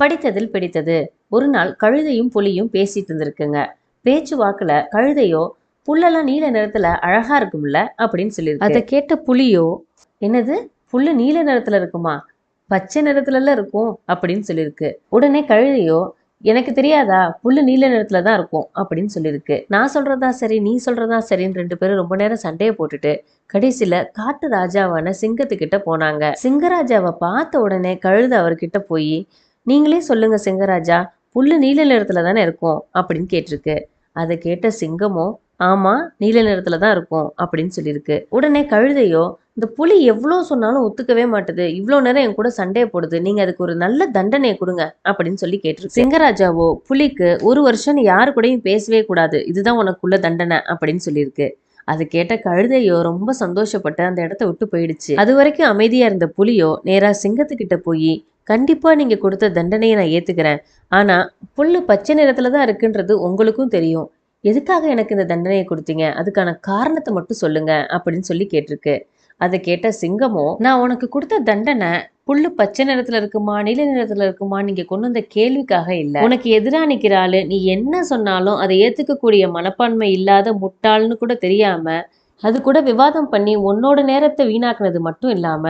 படித்ததில் பிடித்தது. ஒரு நாள் கழுதையும் புலியும் பேசிட்டு இருந்திருக்குங்க. பேச்சு வாக்குல கழுதையோ புல்லெல்லாம் நீல நிறத்துல அழகா இருக்கும்ல அப்படின்னு சொல்லியிருக்கு. அதை கேட்ட புலியோ என்னது? புல்லு நீல நிறத்துல இருக்குமா? பச்சை நிறத்துலலாம் இருக்கும் அப்படின்னு சொல்லியிருக்கு. உடனே கழுதையோ எனக்கு தெரியாதா? புல்லு நீல நிறத்துல தான் இருக்கும் அப்படின்னு சொல்லியிருக்கு. நான் சொல்றதா சரி நீ சொல்றதா சரின்னு ரெண்டு பேரும் ரொம்ப நேரம் சண்டையை போட்டுட்டு கடைசியில காட்டு ராஜாவான சிங்கத்துக்கிட்ட போனாங்க. சிங்கராஜாவை பார்த்த உடனே கழுதை அவர்கிட்ட போய் நீங்களே சொல்லுங்க சிங்கராஜா புல்லு நீல நிறத்துல தானே இருக்கும்? அப்படின்னு கேட்டிருக்கு. அதை கேட்ட சிங்கமும் ஆமா நீல நிறத்துல தான் இருக்கும் அப்படின்னு சொல்லியிருக்கு. உடனே கழுதையோ இந்த புலி எவ்வளோ சொன்னாலும் ஒத்துக்கவே மாட்டுது. இவ்வளோ நேரம் என் கூட சண்டையை போடுது. நீங்க அதுக்கு ஒரு நல்ல தண்டனையை கொடுங்க அப்படின்னு சொல்லி கேட்டிருக்கு. சிங்கராஜாவோ புலிக்கு ஒரு வருஷம் யாரு கூடயும் பேசவே கூடாது. இதுதான் உனக்குள்ள தண்டனை அப்படின்னு சொல்லியிருக்கு. அது கேட்ட கழுதையோ ரொம்ப சந்தோஷப்பட்டு அந்த இடத்த விட்டு போயிடுச்சு. அது வரைக்கும் அமைதியா இருந்த புலியோ நேரா சிங்கத்துக்கிட்ட போய் கண்டிப்பாக நீங்கள் கொடுத்த தண்டனையை நான் ஏற்றுக்கிறேன் ஆனால் புல்லு பச்சை நிறத்துல தான் இருக்குன்றது உங்களுக்கும் தெரியும். எதுக்காக எனக்கு இந்த தண்டனையை கொடுத்தீங்க? அதுக்கான காரணத்தை மட்டும் சொல்லுங்க அப்படின்னு சொல்லி கேட்டிருக்கு. அதை கேட்ட சிங்கமோ நான் உனக்கு கொடுத்த தண்டனை புல்லு பச்சை நிறத்துல இருக்குமா நீல நிறத்துல இருக்குமா நீங்க கொண்டு வந்த கேள்விக்காக இல்ல. உனக்கு எதிராக நிக்கிற ஆளு நீ என்ன சொன்னாலும் அதை ஏத்துக்கக்கூடிய மனப்பான்மை இல்லாத முட்டாள்னு கூட தெரியாம அது கூட விவாதம் பண்ணி உன்னோட நேரத்தை வீணாக்குனது மட்டும் இல்லாம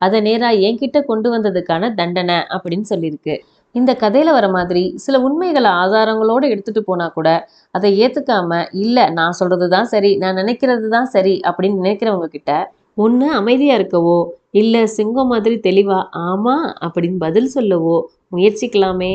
அதை நேராக என்கிட்ட கொண்டு வந்ததுக்கான தண்டனை அப்படின்னு சொல்லியிருக்கு. இந்த கதையில வர மாதிரி சில உண்மைகளை ஆதாரங்களோடு எடுத்துட்டு போனா கூட அதை ஏத்துக்காம இல்ல நான் சொல்றதுதான் சரி நான் நினைக்கிறது தான் சரி அப்படின்னு நினைக்கிறவங்க கிட்ட ஒண்ணு அமைதியா இருக்கவோ இல்ல சிங்கம் மாதிரி தெளிவா ஆமா அப்படின்னு பதில் சொல்லவோ முயற்சிக்கலாமே.